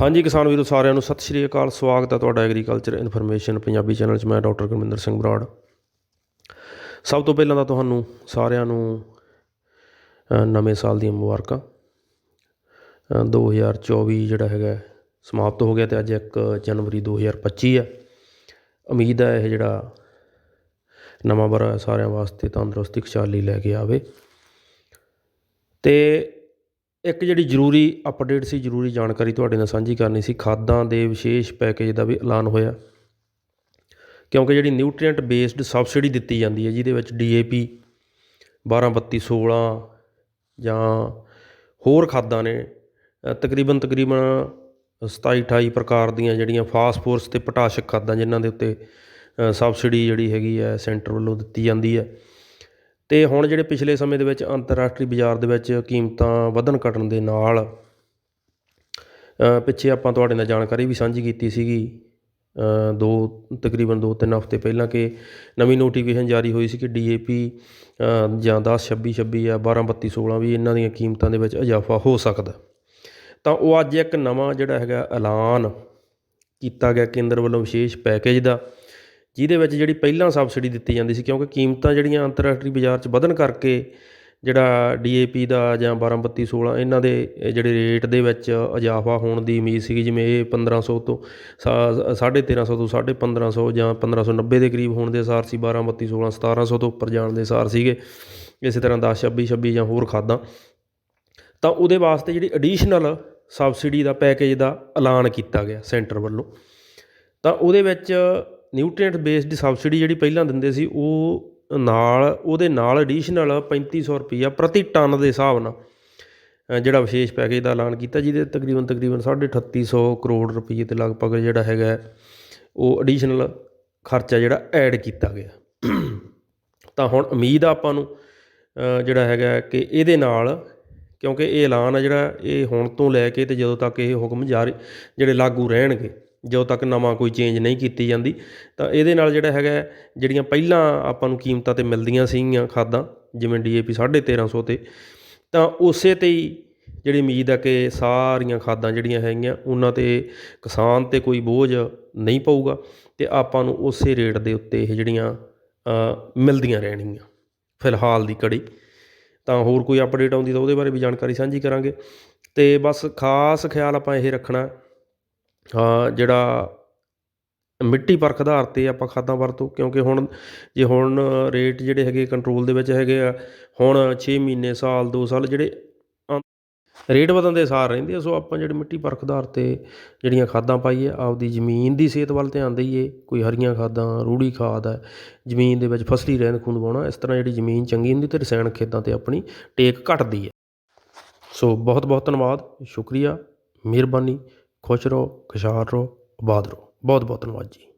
ਹਾਂਜੀ ਕਿਸਾਨ ਵੀਰੋ ਸਾਰਿਆਂ ਨੂੰ ਸਤਿ ਸ਼੍ਰੀ ਅਕਾਲ। ਸਵਾਗਤ ਹੈ ਤੁਹਾਡਾ ਐਗਰੀਕਲਚਰ ਇਨਫੋਰਮੇਸ਼ਨ ਪੰਜਾਬੀ ਚੈਨਲ 'ਚ। ਮੈਂ ਡਾਕਟਰ ਗੁਰਮਿੰਦਰ ਸਿੰਘ ਬਰਾੜ। ਸਭ ਤੋਂ ਪਹਿਲਾਂ ਤਾਂ ਤੁਹਾਨੂੰ ਸਾਰਿਆਂ ਨੂੰ ਨਵੇਂ ਸਾਲ ਦੀਆਂ ਮੁਬਾਰਕਾਂ। ਅ, 2024 ਜਿਹੜਾ ਹੈਗਾ ਸਮਾਪਤ ਹੋ ਗਿਆ ਤੇ ਅੱਜ 1 ਜਨਵਰੀ 2025 ਹੈ। ਉਮੀਦ ਹੈ ਇਹ ਜਿਹੜਾ ਨਵਾਂ ਬਰਾ ਸਾਰਿਆਂ ਵਾਸਤੇ ਤੰਦਰੁਸਤੀ ਖੁਸ਼ਹਾਲੀ ਲੈ ਕੇ ਆਵੇ। ਤੇ ਇੱਕ ਜਿਹੜੀ ਜ਼ਰੂਰੀ ਅਪਡੇਟ ਸੀ, ਜ਼ਰੂਰੀ ਜਾਣਕਾਰੀ ਤੁਹਾਡੇ ਨਾਲ ਸਾਂਝੀ ਕਰਨੀ ਸੀ, ਖਾਦਾਂ ਦੇ ਵਿਸ਼ੇਸ਼ ਪੈਕੇਜ ਦਾ ਵੀ ਐਲਾਨ ਹੋਇਆ। ਕਿਉਂਕਿ ਜਿਹੜੀ ਨਿਊਟ੍ਰੀਐਂਟ ਬੇਸਡ ਸਬਸਿਡੀ ਦਿੱਤੀ ਜਾਂਦੀ ਹੈ, ਜਿਹਦੇ ਵਿੱਚ ਡੀਏਪੀ 12 32 16 ਜਾਂ ਹੋਰ ਖਾਦਾਂ ਨੇ ਤਕਰੀਬਨ ਤਕਰੀਬਨ 27 28 ਪ੍ਰਕਾਰ ਦੀਆਂ ਜਿਹੜੀਆਂ ਫਾਸਫੋਰਸ ਤੇ ਪੋਟਾਸ਼ਕ ਖਾਦਾਂ, ਜਿਨ੍ਹਾਂ ਦੇ ਉੱਤੇ ਸਬਸਿਡੀ ਜਿਹੜੀ ਹੈਗੀ ਹੈ ਸੈਂਟਰ ਵੱਲੋਂ ਦਿੱਤੀ ਜਾਂਦੀ ਹੈ। ਅਤੇ ਹੁਣ ਜਿਹੜੇ ਪਿਛਲੇ ਸਮੇਂ ਦੇ ਵਿੱਚ ਅੰਤਰਰਾਸ਼ਟਰੀ ਬਾਜ਼ਾਰ ਦੇ ਵਿੱਚ ਕੀਮਤਾਂ ਵਧਣ ਘਟਣ ਦੇ ਨਾਲ ਪਿੱਛੇ ਆਪਾਂ ਤੁਹਾਡੇ ਨਾਲ ਜਾਣਕਾਰੀ ਵੀ ਸਾਂਝੀ ਕੀਤੀ ਸੀਗੀ ਦੋ, ਤਕਰੀਬਨ ਦੋ ਤਿੰਨ ਹਫ਼ਤੇ ਪਹਿਲਾਂ ਕਿ ਨਵੀਂ ਨੋਟੀਫਿਕੇਸ਼ਨ ਜਾਰੀ ਹੋਈ ਸੀ ਕਿ ਡੀ ਏ ਪੀ ਜਾਂ 10 26 26 ਜਾਂ 12 32 16 ਵੀ ਇਹਨਾਂ ਦੀਆਂ ਕੀਮਤਾਂ ਦੇ ਵਿੱਚ ਇਜ਼ਾਫਾ ਹੋ ਸਕਦਾ। ਤਾਂ ਉਹ ਅੱਜ ਇੱਕ ਨਵਾਂ ਜਿਹੜਾ ਹੈਗਾ ਐਲਾਨ ਕੀਤਾ ਗਿਆ ਕੇਂਦਰ ਵੱਲੋਂ ਵਿਸ਼ੇਸ਼ ਪੈਕੇਜ ਦਾ। ਜਿਹਦੇ ਵਿੱਚ ਜਿਹੜੀ ਪਹਿਲਾਂ ਸਬਸਿਡੀ ਦਿੱਤੀ ਜਾਂਦੀ ਸੀ, ਕਿਉਂਕਿ ਕੀਮਤਾਂ ਜਿਹੜੀਆਂ ਅੰਤਰਰਾਸ਼ਟਰੀ ਬਾਜ਼ਾਰ 'ਚ ਵਧਣ ਕਰਕੇ ਜਿਹੜਾ ਡੀ ਏ ਪੀ ਦਾ ਜਾਂ 12 32 16 ਇਹਨਾਂ ਦੇ ਜਿਹੜੇ ਰੇਟ ਦੇ ਵਿੱਚ ਇਜ਼ਾਫਾ ਹੋਣ ਦੀ ਉਮੀਦ ਸੀਗੀ, ਜਿਵੇਂ ਇਹ 1500 ਤੋਂ ਸਾ- ਸਾਢੇ 1300 ਤੋਂ ਸਾਢੇ 1500 ਜਾਂ 1590 ਦੇ ਕਰੀਬ ਹੋਣ ਦੇ ਅਸਾਰ ਸੀ 12 32 16 1700 ਤੋਂ ਉੱਪਰ ਜਾਣ ਦੇ ਅਸਾਰ ਸੀਗੇ, ਇਸੇ ਤਰ੍ਹਾਂ 10 26 26 ਜਾਂ ਹੋਰ ਖਾਦਾਂ। ਤਾਂ ਉਹਦੇ ਵਾਸਤੇ ਜਿਹੜੀ ਐਡੀਸ਼ਨਲ ਸਬਸਿਡੀ ਦਾ ਪੈਕੇਜ ਦਾ ਐਲਾਨ ਕੀਤਾ ਗਿਆ ਸੈਂਟਰ ਵੱਲੋਂ। ਤਾਂ ਉਹਦੇ ਵਿੱਚ ਨਿਊਟ੍ਰੀਐਂਟ ਬੇਸਡ ਸਬਸਿਡੀ ਜਿਹੜੀ ਪਹਿਲਾਂ ਦਿੰਦੇ ਸੀ, ਉਹ ਨਾਲ, ਉਹਦੇ ਨਾਲ ਐਡੀਸ਼ਨਲ 3500 ਰੁਪਈਆ ਪ੍ਰਤੀ ਟਨ ਦੇ ਹਿਸਾਬ ਨਾਲ ਜਿਹੜਾ ਵਿਸ਼ੇਸ਼ ਪੈਕੇਜ ਦਾ ਐਲਾਨ ਕੀਤਾ, ਜਿਹਦੇ ਤਕਰੀਬਨ ਤਕਰੀਬਨ 3850 ਕਰੋੜ ਰੁਪਏ ਤੇ ਲਗਭਗ ਜਿਹੜਾ ਹੈਗਾ, ਉਹ ਐਡੀਸ਼ਨਲ ਖਰਚਾ ਜਿਹੜਾ ਐਡ ਕੀਤਾ ਗਿਆ। ਤਾਂ ਹੁਣ ਉਮੀਦ ਆ ਆਪਾਂ ਨੂੰ ਜਿਹੜਾ ਹੈਗਾ ਕਿ ਇਹਦੇ ਨਾਲ, ਕਿਉਂਕਿ ਇਹ ਐਲਾਨ ਆ ਜਿਹੜਾ, ਇਹ ਹੁਣ ਤੋਂ ਲੈ ਕੇ ਤੇ ਜਦੋਂ ਤੱਕ ਇਹ ਹੁਕਮ ਜਾਰੀ, ਜਿਹੜੇ ਲਾਗੂ ਰਹਿਣਗੇ ਜਦੋਂ ਤੱਕ ਨਵਾਂ ਕੋਈ ਚੇਂਜ ਨਹੀਂ ਕੀਤੀ ਜਾਂਦੀ, ਤਾਂ ਇਹਦੇ ਨਾਲ ਜਿਹੜਾ ਹੈਗਾ, ਜਿਹੜੀਆਂ ਪਹਿਲਾਂ ਆਪਾਂ ਨੂੰ ਕੀਮਤਾਂ ਤੇ ਮਿਲਦੀਆਂ ਸੀਗੀਆਂ ਖਾਦਾਂ, ਜਿਵੇਂ ਡੀ ਏ ਡੀਏਪੀ 1350 ਤੇ, ਤਾਂ ਉਸੇ ਤੇ ਹੀ ਜਿਹੜੀ ਉਮੀਦ ਆ ਕਿ ਸਾਰੀਆਂ ਖਾਦਾਂ ਜਿਹੜੀਆਂ ਹੈਗੀਆਂ, ਉਹਨਾਂ ਤੇ ਕਿਸਾਨ ਤੇ ਕੋਈ ਬੋਝ ਨਹੀਂ ਪਊਗਾ ਤੇ ਆਪਾਂ ਨੂੰ ਉਸੇ ਰੇਟ ਦੇ ਉੱਤੇ ਇਹ ਜਿਹੜੀਆਂ ਮਿਲਦੀਆਂ ਰਹਿਣਗੀਆਂ, ਫਿਲਹਾਲ ਦੀ ਕੜੀ। ਤਾਂ ਹੋਰ ਕੋਈ ਅਪਡੇਟ ਆਉਂਦੀ ਤਾਂ ਉਹਦੇ ਬਾਰੇ ਵੀ ਜਾਣਕਾਰੀ ਸਾਂਝੀ ਕਰਾਂਗੇ। ਤੇ ਬਸ ਖਾਸ ਖਿਆਲ ਆਪਾਂ ਇਹ ਰੱਖਣਾ ਜਿਹੜਾ ਮਿੱਟੀ ਪਰਖ ਆਧਾਰ ਤੇ ਆਪਾਂ ਖਾਦਾਂ ਵਰਤੋਂ, ਕਿਉਂਕਿ ਹੁਣ ਜੇ ਹੁਣ ਰੇਟ ਜਿਹੜੇ ਹੈਗੇ ਕੰਟਰੋਲ ਦੇ ਵਿੱਚ ਹੈਗੇ ਆ, ਹੁਣ ਛੇ ਮਹੀਨੇ, ਸਾਲ, ਦੋ ਸਾਲ ਜਿਹੜੇ ਰੇਟ ਵਧਣ ਦੇ ਸਾਰ ਰਹਿੰਦੇ ਆ, ਸੋ ਆਪਾਂ ਜਿਹੜੀ ਮਿੱਟੀ ਪਰਖ ਆਧਾਰ ਤੇ ਜਿਹੜੀਆਂ ਖਾਦਾਂ ਪਾਈਏ ਆਪਦੀ ਜ਼ਮੀਨ ਦੀ ਸਿਹਤ ਵੱਲ ਧਿਆਨ ਦਈਏ, ਕੋਈ ਹਰੀਆਂ ਖਾਦਾਂ, ਰੂੜੀ ਖਾਦ ਹੈ ਜ਼ਮੀਨ ਦੇ ਵਿੱਚ ਫਸਲੀ ਰਹਿੰਦ ਖੂੰਦ ਪਾਉਣਾ ਇਸ ਤਰ੍ਹਾਂ ਜਿਹੜੀ ਜ਼ਮੀਨ ਚੰਗੀ ਹੁੰਦੀ ਤੇ ਰਸਾਇਣਕ ਖੇਤਾਂ ਤੇ ਆਪਣੀ ਟੇਕ ਘਟਦੀ ਹੈ ਸੋ ਬਹੁਤ ਬਹੁਤ ਧੰਨਵਾਦ, ਸ਼ੁਕਰੀਆ, ਮਿਹਰਬਾਨੀ ਖੁਸ਼ ਰਹੋ ਖੁਸ਼ਹਾਲ ਰਹੋ ਆਬਾਦ ਰਹੋ। ਬਹੁਤ ਬਹੁਤ ਧੰਨਵਾਦ ਜੀ।